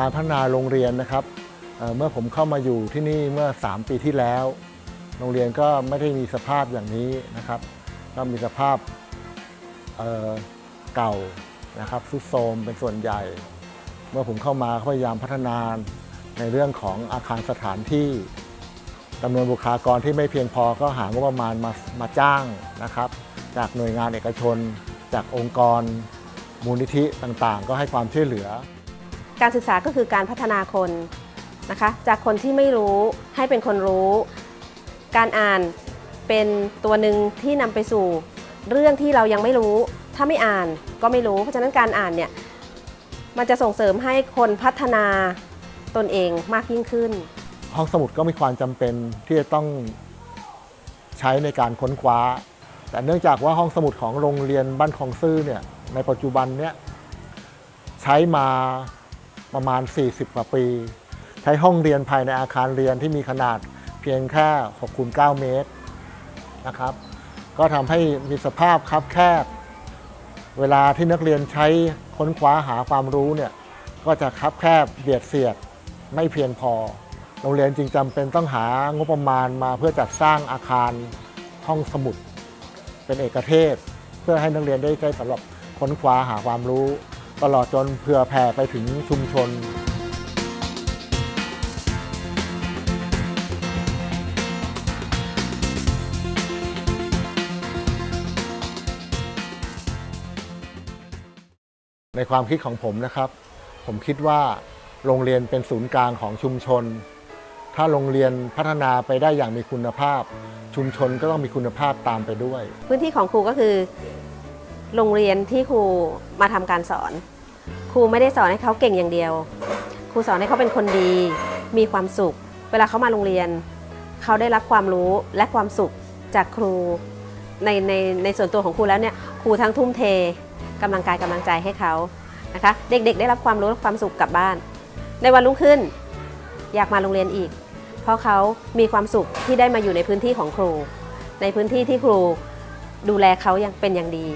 การพัฒนาโรงเรียนนะครับเเมื่อผมเข้ามาอยู่ที่นี่เมื่อ 3 ปีที่แล้ว โรงเรียนก็ไม่ได้มีสภาพอย่างนี้นะครับ ก็มีสภาพเเก่านะครับทรุดโทรมเป็นส่วนใหญ่ เมื่อผมเข้ามาพยายามพัฒนาในเรื่องของอาคารสถานที่จำนวนบุคลากรที่ไม่เพียงพอก็หางบประมาณมามาจ้างนะครับ จากหน่วยงานเอกชน จากองค์กรมูลนิธิต่างๆ ก็ให้ความช่วยเหลือ การศึกษาก็คือการพัฒนาคนนะคะ จากคนที่ไม่รู้ให้เป็นคนรู้ การอ่านเป็นตัวหนึ่งที่นำไปสู่ เรื่องที่เรายังไม่รู้ ถ้าไม่อ่านก็ไม่รู้ เพราะฉะนั้นการอ่านเนี่ยมันจะส่งเสริมให้คนพัฒนาตนเองมากยิ่งขึ้น ห้องสมุดก็มีความจำเป็นที่จะต้องใช้ในการค้นคว้า แต่เนื่องจากว่าห้องสมุดของโรงเรียนบ้านคลองซื่อเนี่ยในปัจจุบันเนี่ยใช้มา ประมาณ 40 กว่าปี ใช้ห้องเรียนภายในอาคารเรียนที่มีขนาดเพียงแค่6คูณ9เมตรนะครับ ก็ทำให้มีสภาพคับแคบ เวลาที่นักเรียนใช้ค้นคว้าหาความรู้เนี่ยก็จะคับแคบเบียดเสียดไม่เพียงพอ โรงเรียนจึงจำเป็นต้องหางบประมาณมาเพื่อจัดสร้างอาคารห้องสมุด เป็นเอกเทศ เพื่อให้นักเรียนได้ใช้สำหรับค้นคว้าหาความรู้ ตลอดจนเผื่อแผ่ไปถึงชุมชนในความคิดของผมนะครับ ผมคิดว่าโรงเรียนเป็นศูนย์กลางของชุมชน ถ้าโรงเรียนพัฒนาไปได้อย่างมีคุณภาพ ชุมชนก็ต้องมีคุณภาพตามไปด้วย พื้นที่ของครูก็คือ โรงเรียนที่ครูมาทำการสอน ครูไม่ได้สอนให้เขาเก่งอย่างเดียว ครูสอนให้เขาเป็นคนดี มีความสุข เวลาเขามาโรงเรียน เขาได้รับความรู้และความสุขจากครูในในในส่วนตัวของครูแล้วเนี่ยครูทั้งทุ่มเทกำลังกายกำลังใจให้เขานะคะเด็กๆ ได้รับความรู้และความสุขกลับบ้าน ในวันรุ่งขึ้น อยากมาโรงเรียนอีก เพราะเขามีความสุขที่ได้มาอยู่ในพื้นที่ของครู ในพื้นที่ที่ครูดูแลเขาอย่างเป็นอย่างดี